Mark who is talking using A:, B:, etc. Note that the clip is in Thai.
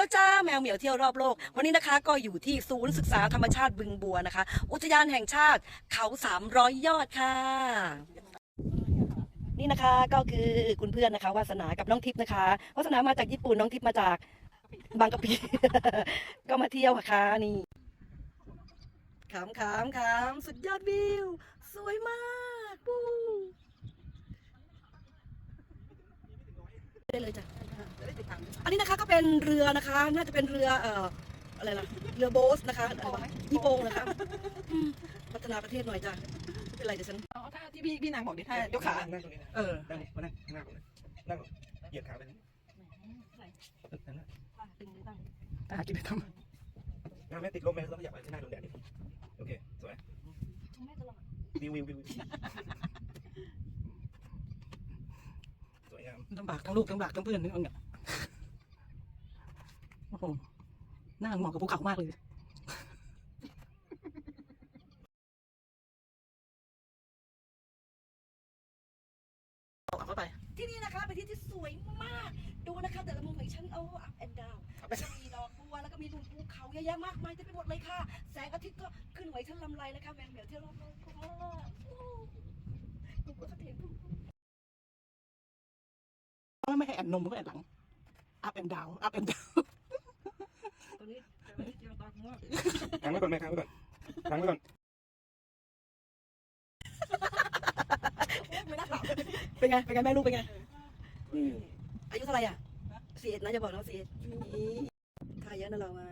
A: แล้วจ้าแมวเหมียวเที่ยวรอบโลก วันนี้นะคะก็อยู่ที่ศูนย์ศึกษาธรรมชาติบึงบัวนะคะ อุทยานแห่งชาติเขา300ยอดค่ะนี่นะคะก็คือคุณเพื่อนนะคะวาสนากับน้องทิพย์นะคะวาสนามาจากญี่ปุ่นน้องทิพย์มาจากบางกะปิก็มาเที่ยวค่ะนี่ขำขำขำสุดยอดวิว สวยมากปูได้เลยจ้ะ อันนี้นะคะก็เป็นเรือนะคะ น่าจะเป็นเรือเอ่ออะไรล่ะเรือโบ๊ทนะคะยี่โปงนะคะอืมพัฒนาประเทศหน่อยจ้ะไม่เป็นไรเดี๋ยวฉัน
B: อ๋อถ้าที่พี่พี่นางบอกดิถ้ายกขา
C: นั่งตรงนี้นะ
B: เออ
C: นั่งมานั่งข้างหน้าผมเลยนั่งเหยียดขาไปนี่นั่งนะ
B: อะกินไปท
C: งานแม่ติดลมแม่ต้องอยากไปที่หน้าโดนแดดดิโอเคสวยวิววิววิวสวยงามำ
B: ลำบากทั้งลูกทั้งหลากทั้งเพื่อนนึกเอาเนี่ย โอ้โหหน้าเหมาะกับภูเขามากเลย เอาเข้าไป
A: ที่นี่นะคะเป็นที่ที่สวยมาก ดูนะคะแต่ละมุมของฉันโอ้ up and down มีดอกบัวแล้วก็มีมุมภูเขาเยอะแยะมากมายเต็มไปหมดเลยค่ะ แสงอาทิตย์ก็ขึ้นไหวฉันลำไรเลยค่ะแมวเหมียวเที่ยวรอบโลกค่ะโอ้ดูว่าเขาเห็น
B: เพราะไม่ให้แอนนมก็แอนหลัง up and down up and down
A: ตัวนี้แต่ว่าเที่ยวตอนนี้
C: ค้างไว้ก่อนแม่ค้างไว้ก่อนค้างไว้ก่อน
A: ไม่น่าถาม
B: เป็นไง เป็นไงแม่ลูกเป็นไง
A: อายุเท่าไหร่อะสี่เอ็ดนะจะบอกนะสี่เอ็ดทายเยอะนะเราอะ